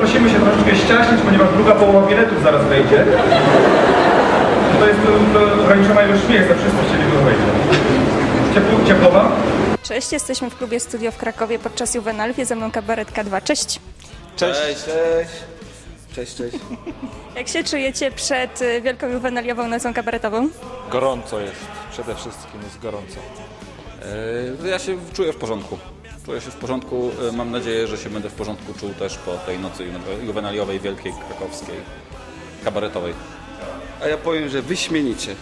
musimy się troszeczkę ściaśnić, ponieważ druga połowa biletów zaraz wejdzie. To jest ograniczona ilość miejsca, wszyscy chcieli wejść. Ciepło, ciepło wam? Cześć, jesteśmy w klubie Studio w Krakowie podczas Juvenalów. Jest ze mną kabaret K2. Cześć. Cześć. Cześć, cześć. Cześć, cześć. Jak się czujecie przed y, wielką juwenaliową nocą kabaretową? Gorąco jest, przede wszystkim jest gorąco. E, Ja się czuję w porządku. Czuję się w porządku. E, Mam nadzieję, że się będę w porządku czuł też po tej nocy juwe- juwenaliowej, wielkiej, krakowskiej, kabaretowej. A ja powiem, że wyśmienicie.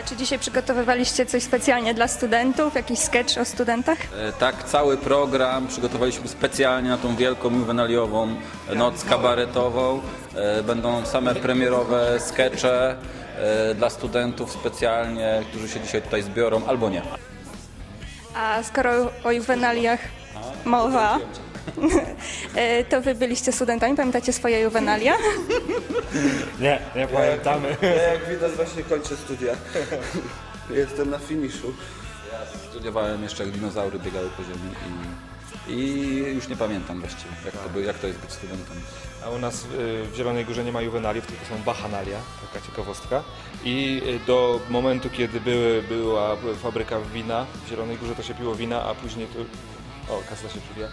A czy dzisiaj przygotowywaliście coś specjalnie dla studentów? Jakiś sketch o studentach? E, Tak, cały program przygotowaliśmy specjalnie na tą wielką juwenaliową noc kabaretową. E, Będą same premierowe skecze e, dla studentów specjalnie, którzy się dzisiaj tutaj zbiorą, albo nie. A skoro o juwenaliach mowa, y, to wy byliście studentami, pamiętacie swoje juwenalia? Nie, nie pamiętamy. Ja jak widać właśnie kończę studia. Jestem na finiszu. Studiowałem jeszcze jak dinozaury biegały po ziemi i, i już nie pamiętam właściwie, jak to, by- jak to jest być studentem. A u nas y, w Zielonej Górze nie ma juwenaliów, tylko są bachanalia, taka ciekawostka. I y, do momentu, kiedy były, była fabryka wina w Zielonej Górze, to się piło wina, a później to... O, kasa się przybija.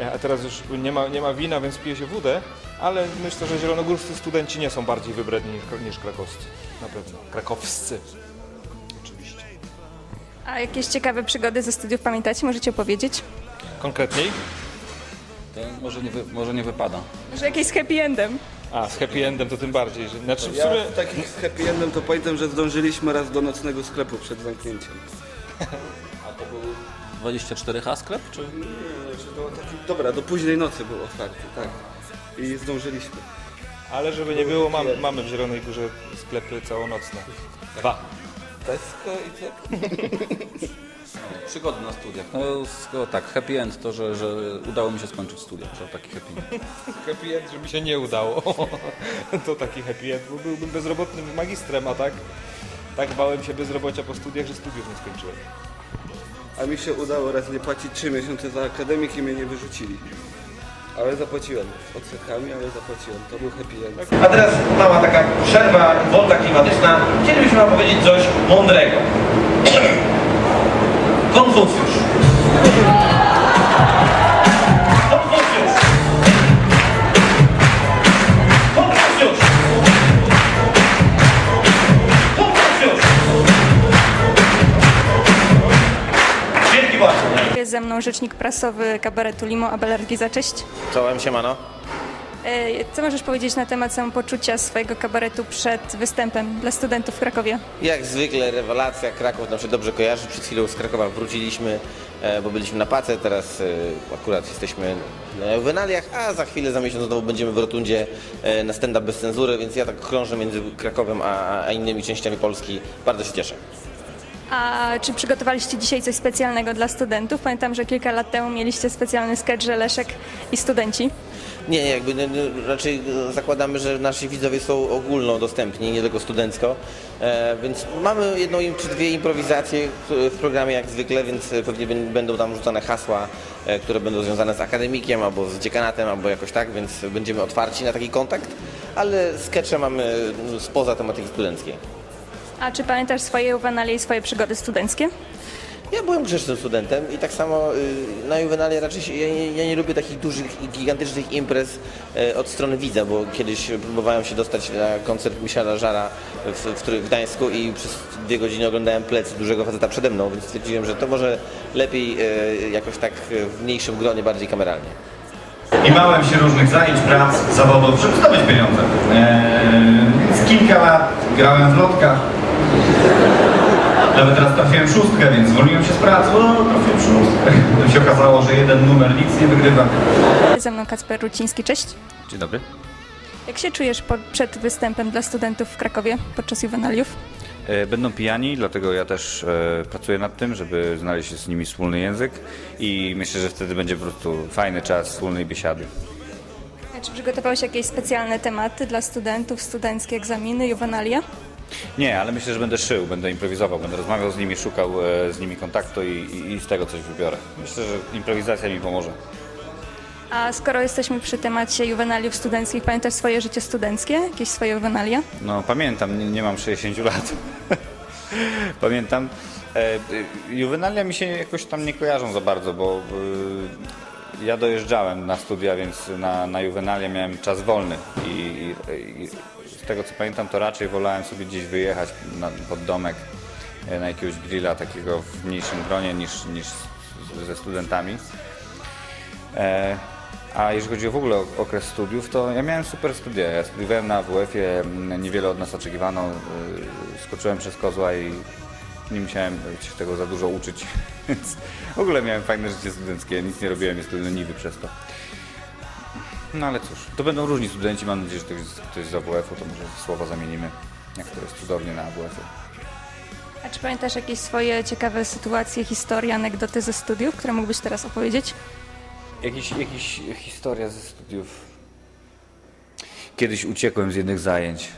E, A teraz już nie ma, nie ma wina, więc pije się wódę, ale myślę, że zielonogórscy studenci nie są bardziej wybredni niż, niż krakowscy. Na pewno. Krakowscy. Oczywiście. A jakieś ciekawe przygody ze studiów pamiętacie? Możecie opowiedzieć? Konkretniej? To może nie, wy, może nie wypada. Może jakieś z happy endem? A, z happy endem to tym bardziej. Że, znaczy w Ja sumie... z takim happy endem to pamiętam, że zdążyliśmy raz do nocnego sklepu przed zamknięciem. A to był 24H sklep, czy? Nie, że to taki, dobra, do późnej nocy był otwarty, tak. I zdążyliśmy. Ale żeby nie było, mam, mamy w Zielonej Górze sklepy całonocne. Dwa. Tesco i co? Przygody na studiach. No tak, happy end to, że, że udało mi się skończyć studia. To taki happy end. Happy end, że mi się nie udało. To taki happy end, bo byłbym bezrobotnym magistrem, a tak? Tak bałem się bezrobocia po studiach, że studiów nie skończyłem. A mi się udało raz nie płacić 3 miesiące za akademik i mnie nie wyrzucili. Ale zapłaciłem. Odsetkami, ale zapłaciłem. To był happy end. A teraz mała taka przerwa, wolta klimatyczna. Chcielibyśmy wam powiedzieć coś mądrego. Właśnie. Jest ze mną rzecznik prasowy kabaretu Limo Abelargiza. Cześć. Czołem, siemano. E, Co możesz powiedzieć na temat samopoczucia swojego kabaretu przed występem dla studentów w Krakowie? Jak zwykle rewelacja, Kraków nam się dobrze kojarzy. Przed chwilą z Krakowa wróciliśmy, e, bo byliśmy na pace, teraz e, akurat jesteśmy na juwenaliach, a za chwilę, za miesiąc znowu będziemy w Rotundzie na stand-up bez cenzury, więc ja tak krążę między Krakowem a innymi częściami Polski. Bardzo się cieszę. A czy przygotowaliście dzisiaj coś specjalnego dla studentów? Pamiętam, że kilka lat temu mieliście specjalny sketch, że Leszek i studenci. Nie, jakby no, no, raczej zakładamy, że nasi widzowie są ogólnodostępni, nie tylko studencko, e, więc mamy jedną czy dwie improwizacje w- programie jak zwykle, więc pewnie bę- będą tam rzucane hasła, e, które będą związane z akademikiem albo z dziekanatem, albo jakoś tak, więc będziemy otwarci na taki kontakt, ale skecze mamy no, spoza tematyki studenckiej. A czy pamiętasz swoje juwenalie i swoje przygody studenckie? Ja byłem grzecznym studentem i tak samo y, na juwenalie raczej się, ja, nie, ja nie lubię takich dużych i gigantycznych imprez e, od strony widza, bo kiedyś próbowałem się dostać na koncert Michela Żara w, w, Trój- w Gdańsku i przez dwie godziny oglądałem plecy dużego faceta przede mną, więc stwierdziłem, że to może lepiej e, jakoś tak w mniejszym gronie, bardziej kameralnie. I małem się różnych zajęć, prac, zawodów, żeby zdobyć pieniądze. Eee, z kilka lat grałem w lotkach. Nawet teraz trafiłem w szóstkę, więc zwolniłem się z pracy. O, trafiłem w szóstkę. To się okazało, że jeden numer nic nie wygrywa. Ze mną Kacper Ruciński. Cześć. Dzień dobry. Jak się czujesz po, przed występem dla studentów w Krakowie podczas juwenaliów? E, Będą pijani, dlatego ja też e, pracuję nad tym, żeby znaleźć z nimi wspólny język i myślę, że wtedy będzie po prostu fajny czas wspólnej biesiady. A czy przygotowałeś jakieś specjalne tematy dla studentów, studenckie egzaminy, juwenalia? Nie, ale myślę, że będę szył, będę improwizował, będę rozmawiał z nimi, szukał e, z nimi kontaktu i, i, i z tego coś wybiorę. Myślę, że improwizacja mi pomoże. A skoro jesteśmy przy temacie juwenaliów studenckich, pamiętasz swoje życie studenckie? Jakieś swoje juwenalia? No pamiętam, nie, nie mam 60 lat. pamiętam. E, y, juwenalia mi się jakoś tam nie kojarzą za bardzo, bo y, ja dojeżdżałem na studia, więc na, na juwenalia miałem czas wolny i, i, i z tego co pamiętam to raczej wolałem sobie gdzieś wyjechać na, pod domek e, na jakiegoś grilla takiego w mniejszym gronie niż, niż ze studentami. E, a jeżeli chodzi o w ogóle o okres studiów, to ja miałem super studia. Ja studiowałem na WF-ie, m, niewiele od nas oczekiwano. y, Skoczyłem przez kozła i nie musiałem się tego za dużo uczyć. Więc w ogóle miałem fajne życie studenckie. Nic nie robiłem, jestem leniwy przez to. No ale cóż, to będą różni studenci. Mam nadzieję, że ktoś, ktoś z AWF-u, to może słowa zamienimy, jak to jest cudownie na AWF-ie. A czy pamiętasz jakieś swoje ciekawe sytuacje, historie, anegdoty ze studiów, które mógłbyś teraz opowiedzieć? Jakiś, jakiś historia ze studiów. Kiedyś uciekłem z jednych zajęć.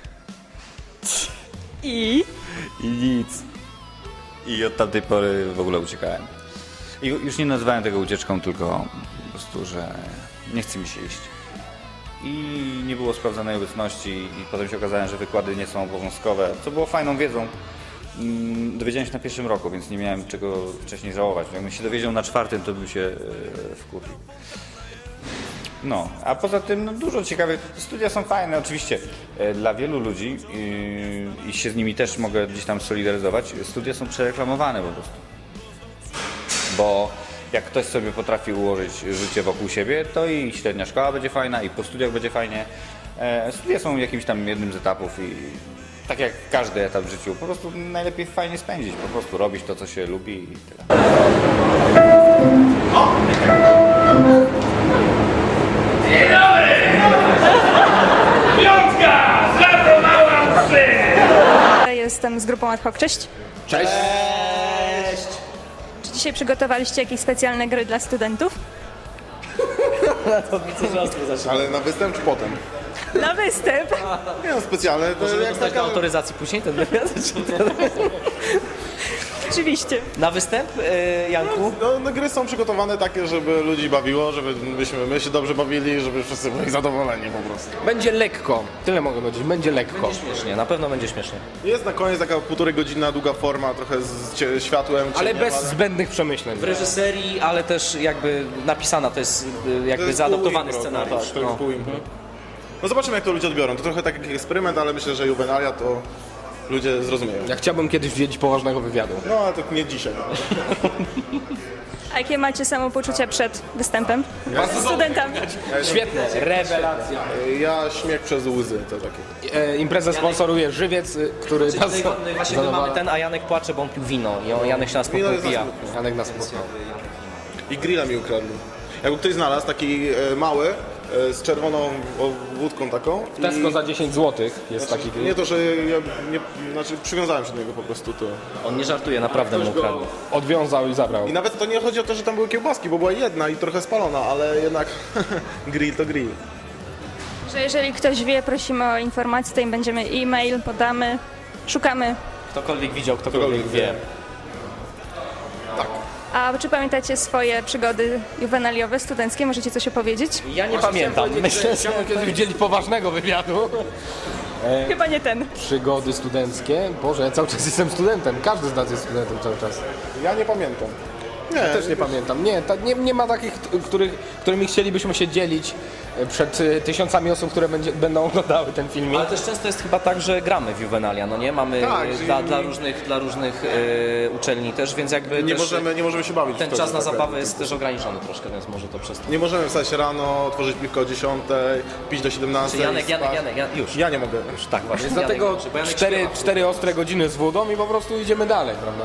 I? I nic. I od tamtej pory w ogóle uciekałem. I już nie nazywałem tego ucieczką, tylko po prostu, że nie chce mi się iść. I nie było sprawdzonej obecności i potem się okazało, że wykłady nie są obowiązkowe, co było fajną wiedzą. Mm, Dowiedziałem się na pierwszym roku, więc nie miałem czego wcześniej żałować. Jakbym się dowiedział na czwartym, to bym się e, wkurzył. No, a poza tym no, dużo ciekawych. Studia są fajne, oczywiście e, dla wielu ludzi yy, i się z nimi też mogę gdzieś tam solidaryzować. Studia są przereklamowane po prostu. Bo jak ktoś sobie potrafi ułożyć życie wokół siebie, to i średnia szkoła będzie fajna, i po studiach będzie fajnie. E, studia są jakimś tam jednym z etapów i tak jak każdy etap w życiu, po prostu najlepiej fajnie spędzić, po prostu robić to, co się lubi i tyle. Piątka! Zabromałam psy! Jestem z grupą ad hoc. Cześć. Cześć! Czy dzisiaj przygotowaliście jakieś specjalne gry dla studentów? Ale na występ czy potem? Na występ! Nie no, specjalne. To Możemy jak dostać do taka... autoryzacji później ten wywiad? Oczywiście. Na występ, e, Janku? No, no, gry są przygotowane takie, żeby ludzi bawiło, żebyśmy my się dobrze bawili, żeby wszyscy byli zadowoleni po prostu. Będzie lekko. Tyle mogę powiedzieć. Będzie lekko. Śmiesznie, na pewno będzie śmiesznie. Jest na koniec taka półtorej godzina długa forma, trochę z cie- światłem. Ale cieniem, bez zbędnych przemyśleń. W reżyserii, ale też jakby napisana, to jest e, To jakby jest zaadoptowany pół impro, scenariusz. Tak, to jest No. pół impro. No zobaczymy jak to ludzie odbiorą. To trochę taki eksperyment, ale myślę, że juwenalia to ludzie zrozumieją. Ja chciałbym kiedyś wziąć poważnego wywiadu. No ale to nie dzisiaj. A jakie macie samopoczucia przed występem? Z studentami. Świetne. Rewelacja. Ja śmiech przez łzy to takie. E, imprezę sponsoruje żywiec, y, który nas No i, no i właśnie my zadowala. mamy ten, a Janek płacze, bo on pił wino i on, Janek się nas Wino jest za popija. smutne. Janek nas spotkał. I grilla mi ukradli. Jakby ktoś znalazł taki e, mały, z czerwoną wódką taką. W Tesco za 10 zł jest taki grill. Nie to, że ja nie, znaczy przywiązałem się do niego po prostu to. On nie żartuje, naprawdę mu ukradł. Odwiązał i zabrał. I nawet to nie chodzi o to, że tam były kiełbaski, bo była jedna i trochę spalona, ale jednak grill to grill. Że jeżeli ktoś wie, prosimy o informację, to im będziemy e-mail, podamy, szukamy. Ktokolwiek widział, ktokolwiek wie. A czy pamiętacie swoje przygody juwenaliowe, studenckie? Możecie coś opowiedzieć? Ja nie pamiętam. Myślę, że kiedyś udzielić poważnego wywiadu. Chyba nie ten. Przygody studenckie. Boże, ja cały czas jestem studentem. Każdy z nas jest studentem cały czas. Ja nie pamiętam. Nie, Też nie pamiętam. Nie, ta, nie, nie ma takich, których, którymi chcielibyśmy się dzielić e, przed e, tysiącami osób, które będzie, będą oglądały ten filmik. Ale też często jest chyba tak, że gramy w Juvenalia, no nie? Mamy Tak, że- dla, dla różnych, dla różnych e, uczelni też, więc jakby nie też możemy, nie możemy się bawić. w ten czas na tak zabawę jest też ograniczony troszkę, więc może to przez to. Nie możemy wstać rano, otworzyć piwko o 10, pić do 17. Czy Janek, i Janek, spać. Janek, Janek, już. Ja nie mogę. Już tak właśnie. Janek dlatego kończy, bo Janek cztery, śpiewa. cztery ostre godziny z wodą i po prostu idziemy dalej, prawda?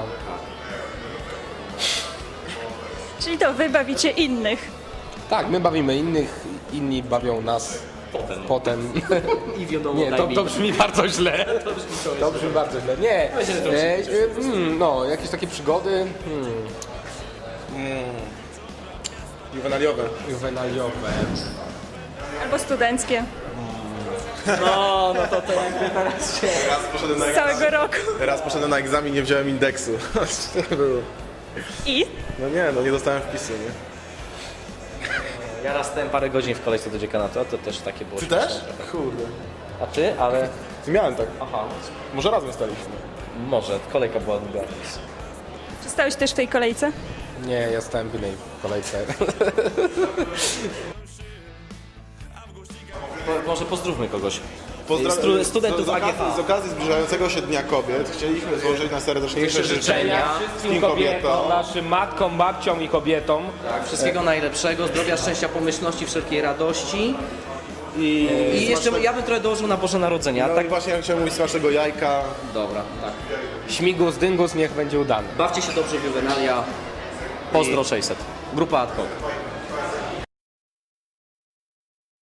Czyli to wy bawicie innych. Tak, my bawimy innych, inni bawią nas Potem. potem. I wiadomo, Nie, to, to brzmi bardzo źle. To brzmi bardzo źle. Nie. E, e, mm, no, jakieś takie przygody hmm, Juwenaliowe. juwenaliowe. Albo studenckie. No, no to to jakby teraz się... Raz poszedłem na, Z całego roku. raz poszedłem na egzamin, nie wziąłem indeksu. To. I? No nie, no nie dostałem wpisu, nie? Ja raz stałem parę godzin w kolejce do dziekanatu, a to też takie było Ty śmieszne też? trochę. Kurde. A ty? Ale Miałem tak. aha, Może razem staliśmy. może, kolejka była długa. Czy stałeś też w tej kolejce? Nie, ja stałem w innej kolejce. Po, może pozdrówmy kogoś. Pozdrawiam- studentów z, z, okazji, AGH. z okazji zbliżającego się Dnia Kobiet chcieliśmy złożyć na serdeczniejsze życzenia Wszystkim kobietom, naszym matkom, babciom i kobietom. Tak, wszystkiego najlepszego, zdrowia, szczęścia, pomyślności, wszelkiej radości. I, I jeszcze ja bym trochę dołożył na Boże Narodzenia. No tak, i właśnie chciałem mówić z naszego jajka. dobra, tak. Śmigus, dyngus, niech będzie udany. Bawcie się dobrze w Juvenalia. Pozdro 600. Grupa Ad hoc.